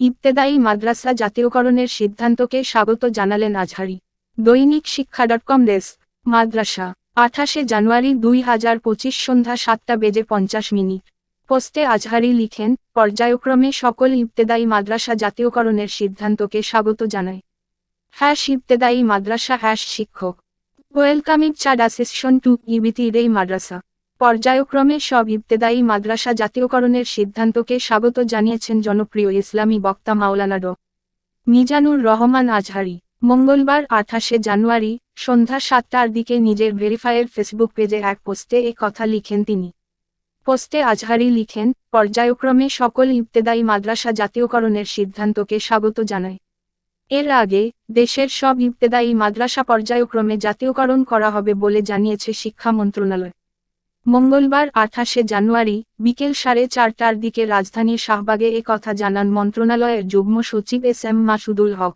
ইবতেদায়ী মাদ্রাসা জাতীয়করণের সিদ্ধান্তকে স্বাগত জানালেন আজহারি। দৈনিক শিক্ষা ডট কম ডেস্ক, মাদ্রাসা, আঠাশে জানুয়ারি দুই হাজার পঁচিশ সন্ধ্যা সাতটা বেজে পঞ্চাশ মিনিট। পোস্টে আজহারি লিখেন, পর্যায়ক্রমে সকল ইবতেদায়ী মাদ্রাসা জাতীয়করণের সিদ্ধান্তকে স্বাগত জানায়। হ্যাশ ইবতেদায়ী মাদ্রাসা, হ্যাশ শিক্ষক। ওয়েলকামিং চার্ড অ্যাসিস্টন টু ইবিতিরেই মাদ্রাসা। পর্যায়ক্রমে সব ইবতেদায়ী মাদ্রাসা জাতীয়করণের সিদ্ধান্তকে স্বাগত জানিয়েছেন জনপ্রিয় ইসলামী বক্তা মাওলানা ড। মিজানুর রহমান আজহারি। মঙ্গলবার আঠাশে জানুয়ারি, সন্ধ্যা সাতটার দিকে নিজের ভেরিফায়ের ফেসবুক পেজে এক পোস্টে এ কথা লিখেন তিনি। পোস্টে আজহারি লিখেন, পর্যায়ক্রমে সকল ইবতেদায়ী মাদ্রাসা জাতীয়করণের সিদ্ধান্তকে স্বাগত জানায়। এর আগে, দেশের সব ইবতেদায়ী মাদ্রাসা পর্যায়ক্রমে জাতীয়করণ করা হবে বলে জানিয়েছে শিক্ষা মন্ত্রণালয়। মঙ্গলবার আঠাশে জানুয়ারি বিকেল সাড়ে চারটার দিকে রাজধানীর শাহবাগে কথা জানান মন্ত্রণালয়ের যুগ্ম সচিব এস এম মাসুদুল হক।